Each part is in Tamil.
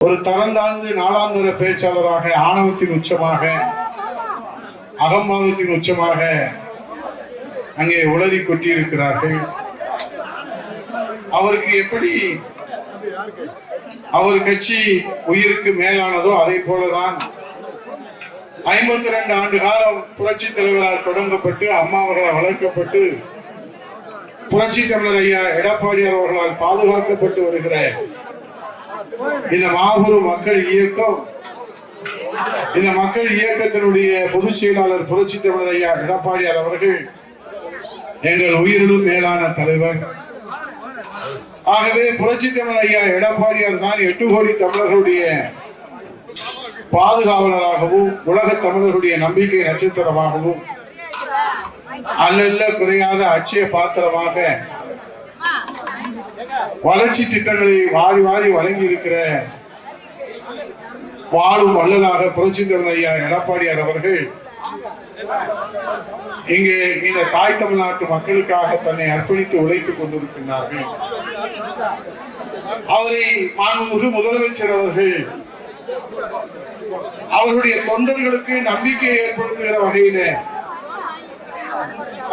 ஒரு தரந்தாழ்ந்து நாளாந்தர பேச்சாளராக ஆணவத்தின் உச்சமாக அகம்பாவத்தின் உச்சமாக அங்கே உளறி கொட்டியிருக்கிறார்கள். அவருக்கு எப்படி அவர் கட்சி உயிருக்கு மேலானதோ அதே போலதான் ஐம்பத்தி ரெண்டு ஆண்டு காலம் புரட்சி தலைவரால் தொடங்கப்பட்டு அம்மா அவர்களால் வளர்க்கப்பட்டு புரட்சி தமிழர் ஐயா எடப்பாடி அவர்களால் பாதுகாக்கப்பட்டு வருகிற இந்த மாபெரும் மக்கள் இயக்கம் இந்த மக்கள் இயக்கத்தினுடைய பொதுச் செயலாளர் புரட்சி தமிழர் ஐயா எடப்பாடியார் அவர்கள் எங்கள் உயிரிலும் மேலான தலைவர். ஆகவே புரட்சி தமிழர் ஐயா எடப்பாடியார் தான் எட்டு கோடி தமிழர்களுடைய பாதுகாவலராகவும் உலக தமிழர்களுடைய நம்பிக்கை நட்சத்திரமாகவும் அல்லல்ல குறையாத அச்சய பாத்திரமாக வளர்ச்சி திட்டங்களை வாரி வாரி வழங்கி இருக்கிற வாழும் வள்ளலாக புரட்சி ஐயா எடப்பாடியார் அவர்கள் இங்கே இந்த தாய் தமிழ்நாட்டு மக்களுக்காக தன்னை அர்ப்பணித்து உழைத்துக் கொண்டிருக்கின்றார்கள். அவரை மாண்புமிகு முதலமைச்சர் அவர்கள் அவருடைய தொண்டர்களுக்கு நம்பிக்கை ஏற்படுத்துகிற வகையில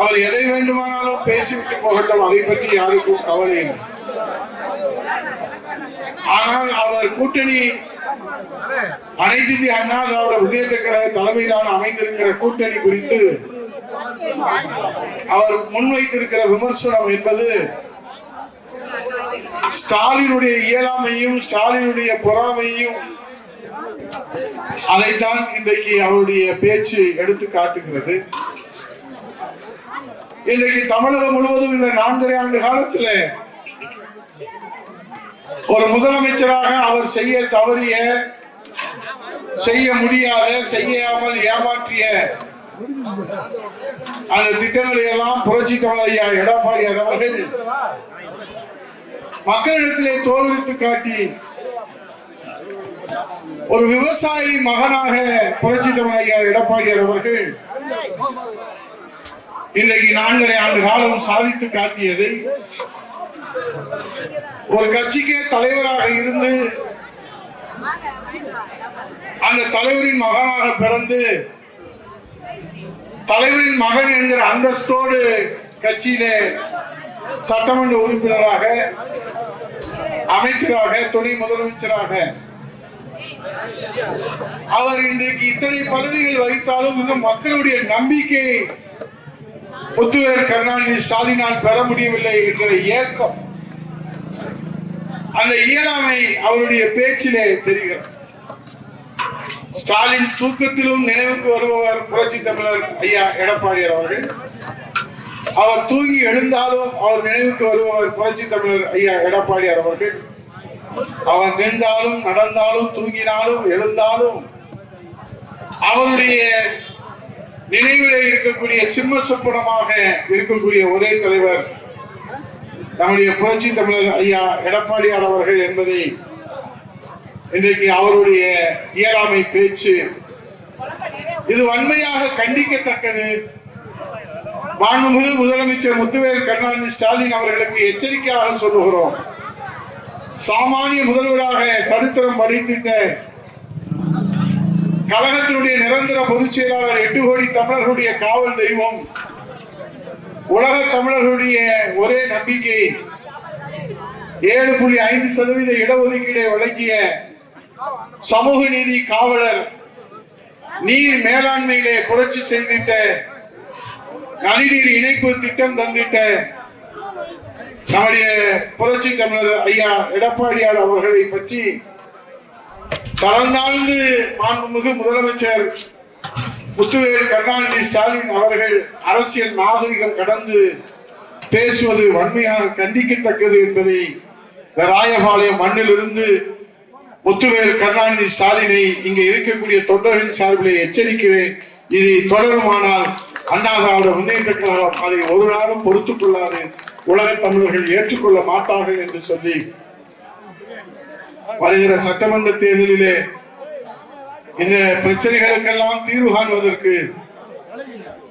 அவர் எதை வேண்டுமானாலும் பேசிவிட்டு போகட்டும் அதை பற்றி யாருக்கும் கவலை இல்லை. ஆனால் அவர் கூட்டணி அனைத்து அண்ணா திராவிட முன்னேற்ற கழக தலைமையிலான அமைந்திருக்கிற கூட்டணி குறித்து அவர் முன்வைத்திருக்கிற விமர்சனம் என்பது ஸ்டாலினுடைய இயலாமையும் ஸ்டாலினுடைய பொறாமையும் அதைத்தான் இன்றைக்கு அவருடைய பேச்சு எடுத்து காட்டுகிறது. இன்றைக்கு தமிழகம் முழுவதும் இந்த நான்கரை ஆண்டு காலத்தில் ஒரு முதலமைச்சராக அவர் செய்ய தவறிய செய்ய முடியாத செய்யாமல் ஏமாற்றிய அந்த திட்டங்களை எல்லாம் புரட்சி தமிழர் ஐயா எடப்பாடியார் அவர்கள் மக்களிடத்திலே தோல்வித்து காட்டி ஒரு விவசாயி மகனாக புரட்சி தமிழர் ஐயா எடப்பாடியார் அவர்கள் இன்றைக்கு நான்கரை ஆண்டு காலம் சாதித்து காட்டியதை ஒரு கட்சிக்கே தலைவராக இருந்து அந்த தலைவரின் மகனாக பிறந்து தலைவரின் மகன் என்கிற அந்தஸ்தோடு கட்சியிலே சட்டமன்ற உறுப்பினராக அமைச்சராக துணை முதலமைச்சராக. அவர் இன்றைக்கு இத்தனை பதவிகள் வகித்தாலும் இன்னும் மக்களுடைய நம்பிக்கை முத்துவர் கருணாநிதி ஸ்டாலினால் பெற முடியவில்லை என்கிற ஏக்கம் அந்த இயலாமை அவருடைய பேச்சிலே தெரிகிறது. ஸ்டாலின் தூக்கத்திலும் நினைவுக்கு வருபவர் புரட்சி தமிழர் ஐயா எடப்பாடியார் அவர்கள். அவர் தூங்கி எழுந்தாலும் அவர் நினைவுக்கு வருபவர் புரட்சி தமிழர் ஐயா எடப்பாடியார் அவர்கள். அவர் நின்றாலும் நடந்தாலும் தூங்கினாலும் எழுந்தாலும் அவருடைய நினைவிலே இருக்கக்கூடிய சிம்ம சொப்பனமாக இருக்கக்கூடிய ஒரே தலைவர் நம்முடைய புரட்சி தமிழர் ஐயா எடப்பாடியார் அவர்கள் என்பதை இன்றைக்கு அவருடைய இயலாமை பேச்சு இது வன்மையாக கண்டிக்கத்தக்கது. மாண்புமிகு முதலமைச்சர் முத்துவேல் கருணாநிதி ஸ்டாலின் அவர்களுக்கு எச்சரிக்கையாக சொல்லுகிறோம். சாமானிய முதல்வராக சரித்திரம் படித்திட்ட கழகத்தினுடைய நிரந்தர பொதுச் செயலாளர் எட்டு கோடி தமிழர்களுடைய காவல் தெய்வம் உலக தமிழர்களுடைய ஒரே நம்பிக்கை ஏழு புள்ளி ஐந்து சதவீத இடஒதுக்கீடை வழங்கிய சமூக நீதி காவலர் நீர் மேலாண்மையிலே புரட்சி செய்திட்ட நதிநீர் இணைப்பு திட்டம் தந்திட்ட நம்முடைய புரட்சி தமிழர் ஐயா எடப்பாடியார் அவர்களை பற்றி கடந்தாண்டு மாண்புமிகு முதலமைச்சர் முத்துவேல் கருணாநிதி ஸ்டாலின் அவர்கள் அரசியல் நாகரிகம் கடந்து பேசுவது வன்மையாக கண்டிக்கத்தக்கது என்பதை இந்த ராயபாளையம் மண்ணிலிருந்து முத்துவேல் கருணாநிதி ஸ்டாலினை இங்கே இருக்கக்கூடிய தொண்டர்களின் சார்பிலே எச்சரிக்கிறேன். இது தொடருமானால் அண்ணா திராவிட முன்னேற்ற கழகம் அதை ஒரு நாளும் பொறுத்துக் கொள்ளாது உலக தமிழர்கள் ஏற்றுக்கொள்ள மாட்டார்கள் என்று சொல்லி வருகிற சட்டமன்ற தேர்தலிலே இந்த பிரச்சனைகளுக்கெல்லாம் தீர்வு காண்பதற்கு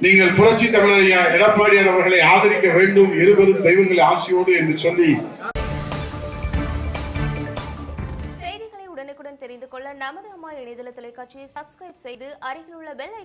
நீங்கள் புரட்சி தமிழர் ஐயா எடப்பாடியார் அவர்களை ஆதரிக்க வேண்டும். இருவரும் தெய்வங்களை ஆசியோடு என்று சொல்லி செய்திகளை உடனுக்குடன் உடனுக்குடன் தெரிந்து கொள்ள நமது அம்மா இணையதள தொலைக்காட்சியை சப்ஸ்கிரைப் செய்து அருகில் உள்ள பெல்